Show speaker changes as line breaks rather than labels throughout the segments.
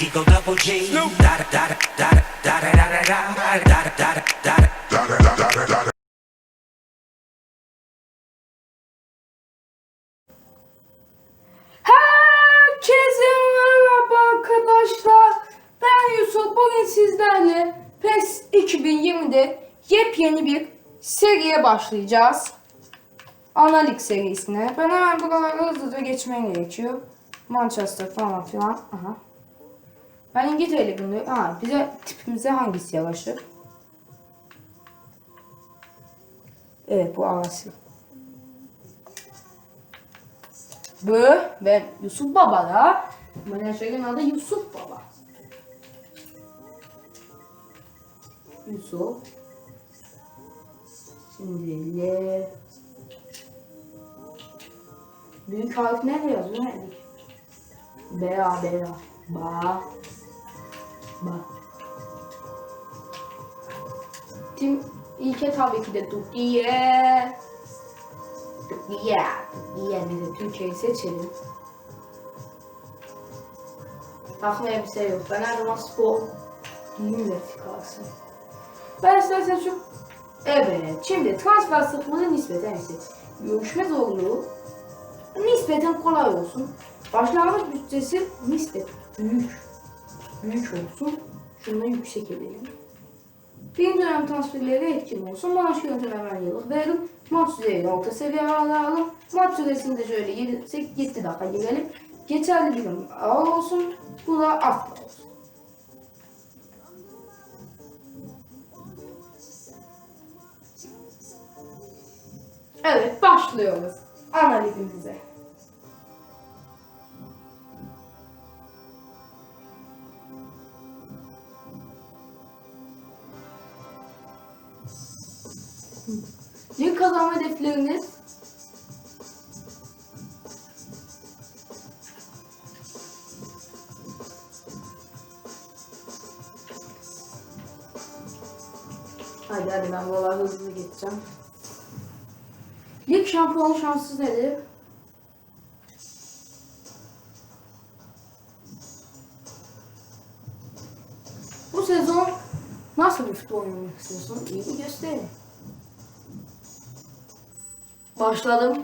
Eagle double
arkadaşlar. Ben Yusuf. Bugün sizlerle PES 2020'de yepyeni bir seriye başlayacağız. Analik serisine. Ben hemen buraları hızlıca geçmem gerekiyor. Manchester falan filan. Aha. Ben İngiltere Ligi'nde. Ha, bize tipimize hangisi yavaşır? Evet bu Arası. Bu ben Yusuf Baba da. Menajerin adı Yusuf Baba. Yusuf. Şimdi L. Büyük harf nerede yazıyor? Ne? B A B A. Ba. Ba. Tim ilke tabii ki de Türkiye. Türkiye. Türkiye. Biz de Türkiye'yi seçelim. Takma elbise yok. Ben her zaman spor giyimle kalsın. Ben istersen şu... Evet. Şimdi transfer sıklığı nispeten yüksek. Görüşme zorluğu nispeten kolay olsun. Başlangıç bütçesi nispet büyük. Büyük olsun. Şunu yüksek edelim. Birinci dönem transferleri etkin olsun. Maaş yöntemi hemen yıllık verelim. Maç düzeyini orta seviye alalım. Maç süresinde şöyle 7, 7 dakika girelim. Geçerli birim ağır olsun. Bu da hafif olsun. Evet başlıyoruz. Analizimize. Lig kazanma hedefleriniz Hadi hadi ben buraları hızlı geçeceğim. Lig şampiyonu şanssız nedir? Bu sezon nasıl bir futbol oynamak istiyorsun? İyi bir gösterin. Başladım.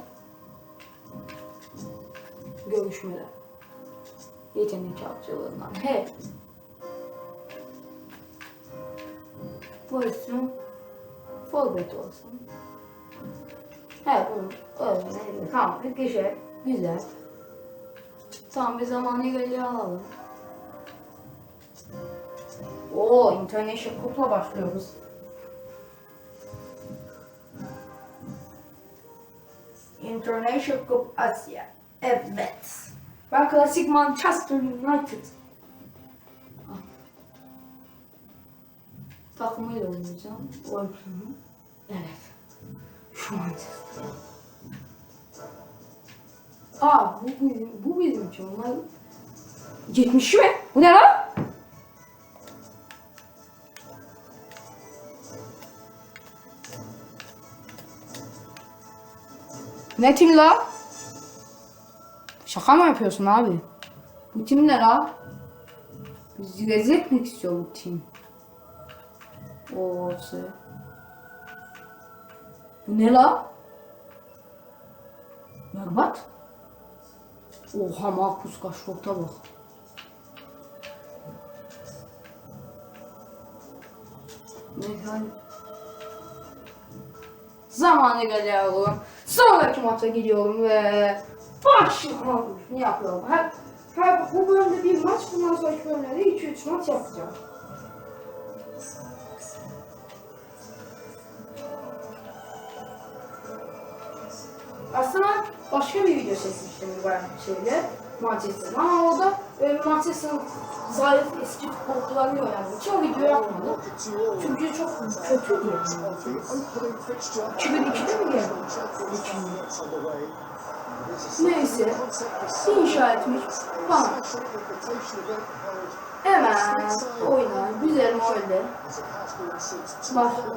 Görüşmeler. Yetenek avcılığından. He. Pozisyon. Forvet olsun. He bunu öyle öyle. Tamam güzel. Güzel. Tamam bir zamanı geliyor alalım. Oo International Cup'la başlıyoruz. International Cup Asya. Evet. Ben klasik Manchester United. Ah. Takımıyla oynayacağım. Planı. Evet. Aa bu bu bizim için. Onlar 70 mi? Bu ne lan? Ne tim la? Şaka mı yapıyorsun abi? Bu tim ne la? Bizi rezil etmek istiyor bu tim. Oğuz'u. Bu ne la? Berbat. Oha Markus Kaşrot'a bak. Neyse Zamanı geliyorum. Sonraki maça gidiyorum ve başlıyorum. yapıyorum. Her, her, bu bölümde bir maç, bundan sonraki bölümlerde 2-3 maç yapacağım. Başka bir video çekmiştim ben şeyle Manchester'da ama orada e, Manchester'ın zayıf eski futbolcularını öğrendim. Hiç o video yapmadım. Çünkü çok kötü diye. 2002'de mi geldi? Neyse. İnşa etmiş. Tamam. Hemen oyna. Güzel molle. Başla.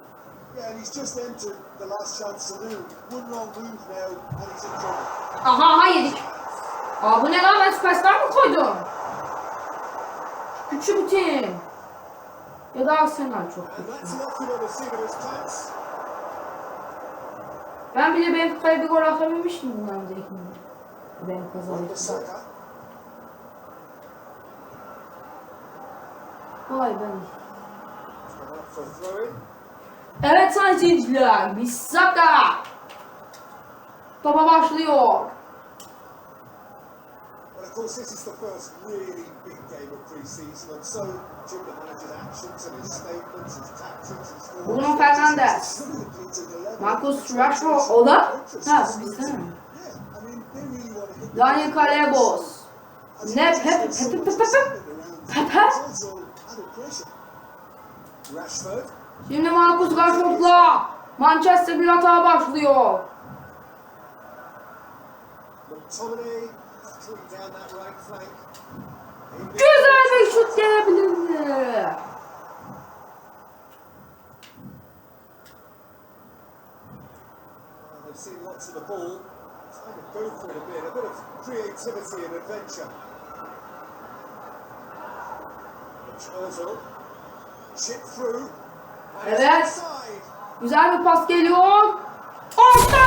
Aha aha yedik. Aa bu ne lan ben süperstar mı koydum? Küçük tim. Ya da Arsenal çok
chance.
Ben bile Benfica'ya bir gol atabilmiştim bundan
Wan
zayıf.
Bissaka.
Vay ben. Evet sayın seyirciler, Bissaka. Topa başlıyor. Bruno Fernandes. Marcus Rashford, o da? Ha, bizden mi? Daniel.
As
Ne? Pep- Pep- Pep- Pep- Pep-
under pressure. Rashford.
Şimdi Marcus Rashford'la Manchester bir hata başlıyor. Güzel bir şut gelebilirdi.
Chip through.
Evet. Güzel bir pas geliyor. Orta!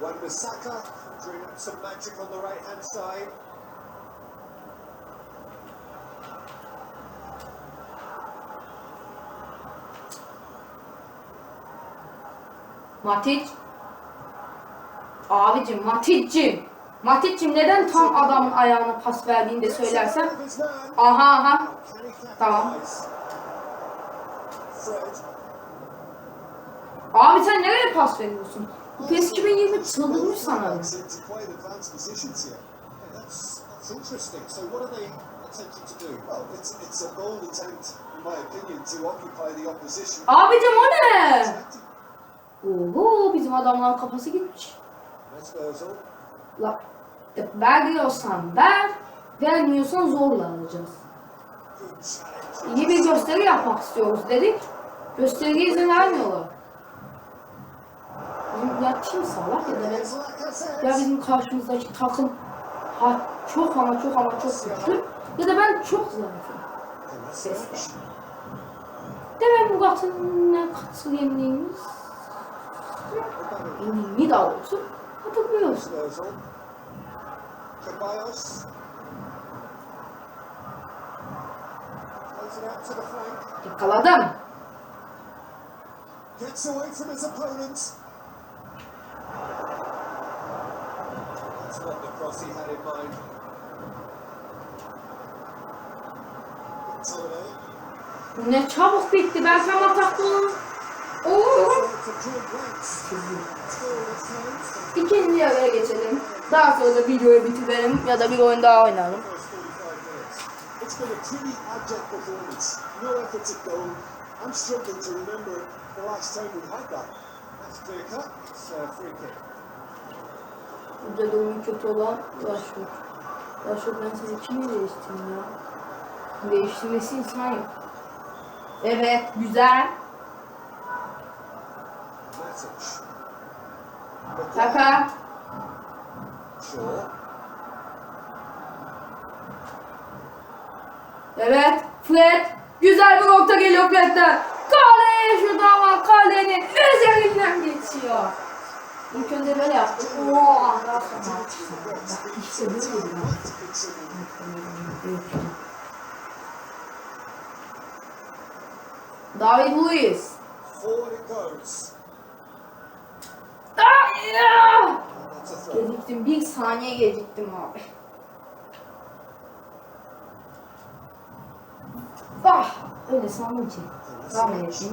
One Misaka drew up some magic on the right hand side.
Matic. Abicim Matic'cim. Matic'cim neden tam adamın ayağına pas verdiğini de söylersen. Aha aha. Tamam. Abi sen nereye pas veriyorsun? Bu PES 2020 çıldırmış sanırım. Abicim o ne? Oho bizim adamların kafası gitmiş.
That's Ozil.
La, e, veriyorsan ver, vermiyorsan zorla alacağız. İyi bir gösteri yapmak istiyoruz dedik. Gösteriye izin vermiyorlar. Ya kim salak ya da ya bizim karşımızdaki takım ha, çok ama çok ama çok güçlü ya da ben çok zayıfım.
Kovacic.
Demek bu katın ne katı yeniliğimiz?
Out to the flank.
Yakaladım.
Gets away from his opponent. That's not the cross he had in mind.
Ne çabuk bitti. Ben atakta olan. Oo. İkinci yarıya geçelim. Daha sonra da videoyu bitirelim ya da bir oyun daha oynayalım.
First 45 minutes. It's been a pretty abject performance. No effort at goal. I'm struggling to remember the last time
kötü olan Rashford. Rashford ben seni kimi değiştireyim ya? Değiştirmesi insan yok. Evet güzel.
Matic.
Kaka.
Shaw.
Evet. Fred. Güzel bir nokta geliyor Fred'den. Kaleye şurada ama kalenin üzerinden geçiyor. İlk önce böyle yaptı. Oo, bir David Luiz.
Forward it goes.
Ah, ya!
to throw.
Geciktim. Bir saniye geciktim abi. Ah! Öyle sandım ki. Tahmin ettim.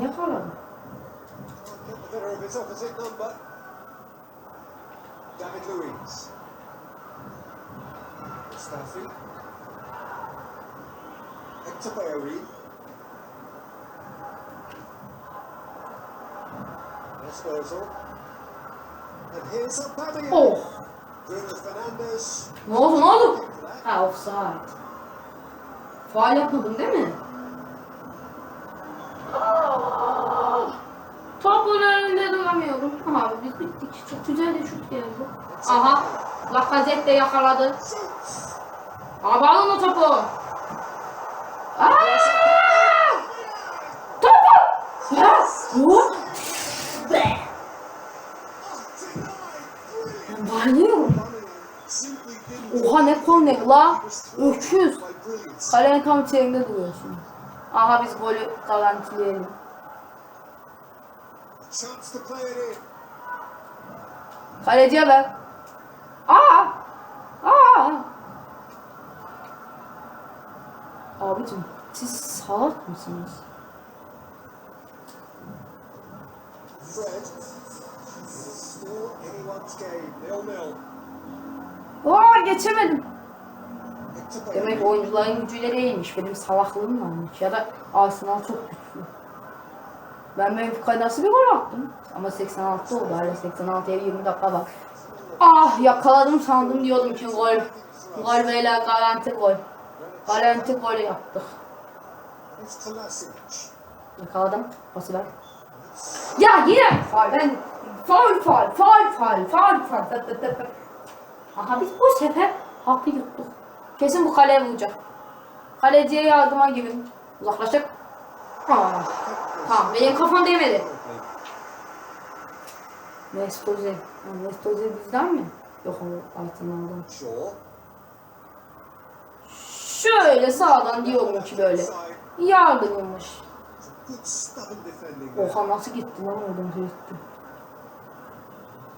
David Luiz. Mustafi. Hector Bellerin. Esposal.
Oh! Ne oldu ne oldu? Ha offside. Faal yapmadın değil mi? Topun önünde duramıyorum. Abi biz bittik. Çok güzel de şut geldi. Aha. Lacazette de yakaladı. Abi alın o topu. Aa! Topu! Ya! Hop! La. Öküz. Kalenin tam içerisinde duruyorsun. Aha biz golü garantileyelim. Kaleciye ver. Aa! Aa! Abicim siz salak mısınız? Aa geçemedim. Demek oyuncuların gücüyle değilmiş. Benim salaklığım varmış. Ya da Arsenal çok güçlü. Ben Benfica'ya nasıl bir gol attım? Ama 86 oldu. Hala 86'ya 20 dakika var. Ah yakaladım sandım diyordum ki gol. Gol beyler garanti gol. Garanti gol yaptık. Yakaladım. Pası ver. Ya yine faul. Ben faul faul faul faul faul faul. Aha biz bu sefer hakkı yuttuk. Kesin bu kaleye vuracak. Kaleciye yardıma gidin. Uzaklaşık. Aa, tamam benim kafam değmedi. Mestoze. Ha, Mestoze bizden mi? Yok o.
Shaw.
Şöyle sağdan diyorum ki böyle. Yardımmış. Oha nasıl gitti lan oradan gitti.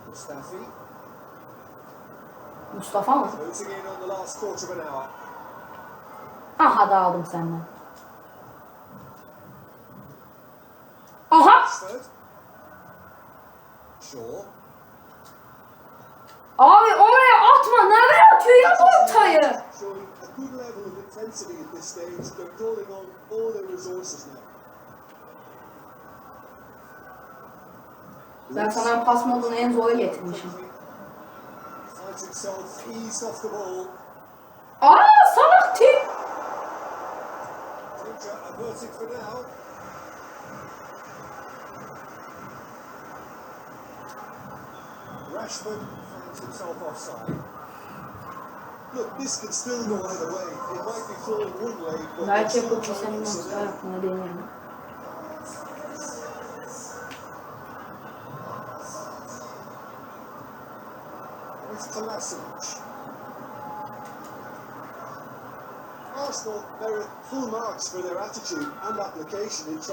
Mustafi.
Mustafa mı?
Closing in on the last quarter of an hour.
Aha da aldım senden. Aha! Abi oraya atma. Nereye atıyor ya bu ortayı? Ben sana pas modunu en zora getirmişim.
Himself eased off the ball.
Aa salak tip.
Danger averted for now. Rashford finds himself offside. Look, this could still go either way. It might be flowing one way, but
Belki
still
yapıp
trying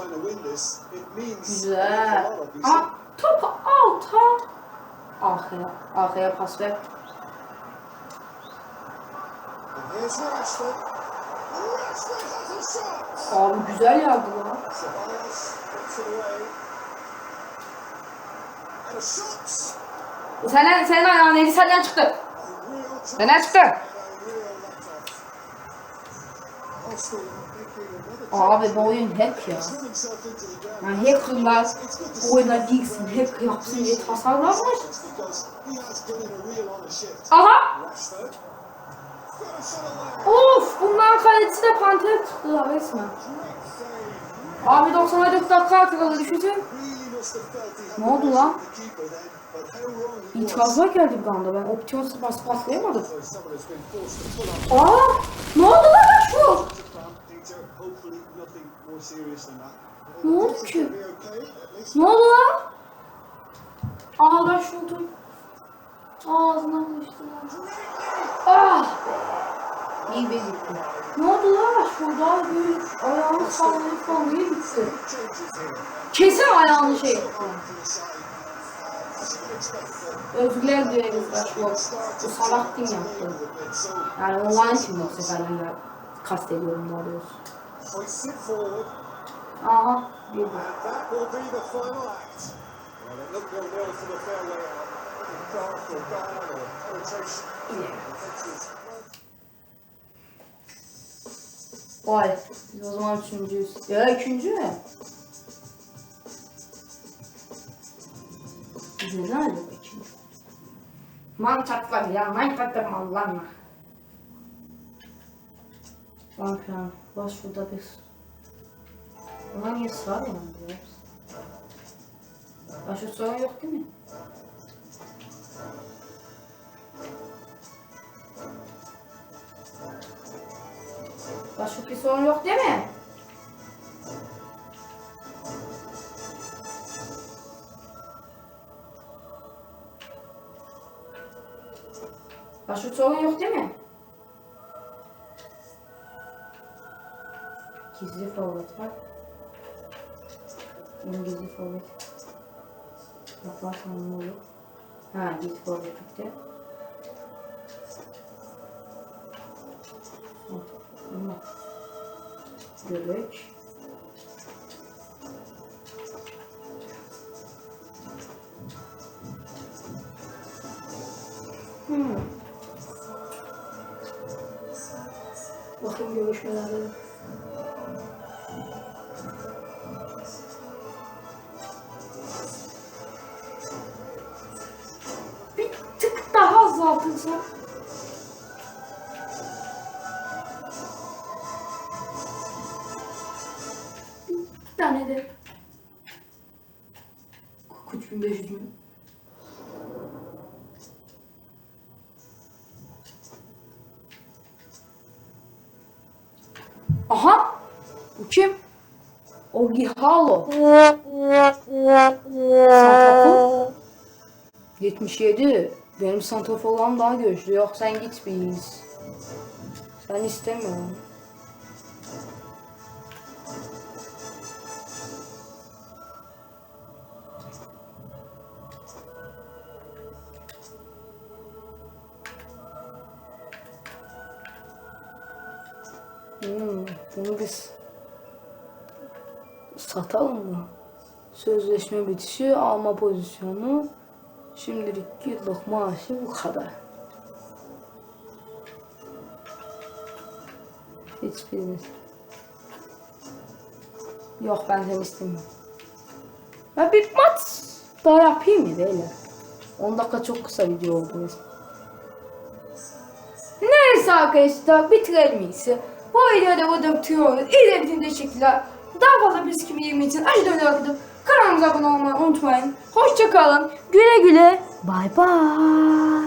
an
Güzel. Aa topu alta. Arkaya. Arkaya pas ver. Abi güzel yardı
shot!
Senden, senin ayağın eli senden çıktı.
A real chance.
Senden çıktı.
And a real let-off. Arsenal making another
Abi bu oyun hack ya. Yani hackerlar oyuna girsin, hack yapsın diye tasarlanmış. Aha! Of! Bunların kalecisi de panter ya resmen. Abi 94 dakika atıldı düşünsene. Ne oldu lan? İtirazlar geldi bir anda ben Optimum Spas paslayamadım. Aa! Ne oldu lan şu? Ne oldu ki? Ne oldu lan? Aa ben şurada. Ağzına düştü lan. Ah! İyi be gitti. Ne oldu lan? Şurada böyle sallayıp sallayıp gitti. Kesin ayağını şey. Özgürler dileriz Rashford. Bu salak kim yaptı? Yani online tim yoksa seferlerle kastediyorum daha doğrusu. Aha bir bu.
and
Vay. Biz o zaman üçüncüyüz. Ya üçüncü mü? Biz neden acaba üçüncü? Mantaklar ya mantaklar mallanma. Lan plan. Bak şurada bir... Buna niye sığar ya biraz? Başka sorun yok değil mi? Başka bir sorun yok değil mi? Başka sorun yok değil mi? Gizli forvet. Benim gizli forvet. Yaparsam ne olur? Ha gizli forvet bitti. Göbek. Hmm. Bakın görüşmelerde. Bir tık daha azaltılsa. Ogihalo. Santrafor. 77. Benim santraforlarım daha güçlü. Yok sen git biz. Sen istemiyorum. Hmm, bunu biz satalım mı? Sözleşme bitişi, alma pozisyonu. Şimdilik yıllık maaşı bu kadar. Hiçbiriniz. Yok ben seni istemiyorum. Ben bir maç daha yapayım mı beyler? 10 dakika çok kısa video oldu. Neyse arkadaşlar bitirelim iyisi. Bu videoda burada bitiriyoruz. İzlediğiniz için teşekkürler. Daha fazla biz kimi yemeği için aşağıda bakıp kanalımıza abone olmayı unutmayın. Hoşçakalın. Güle güle. Bay bay.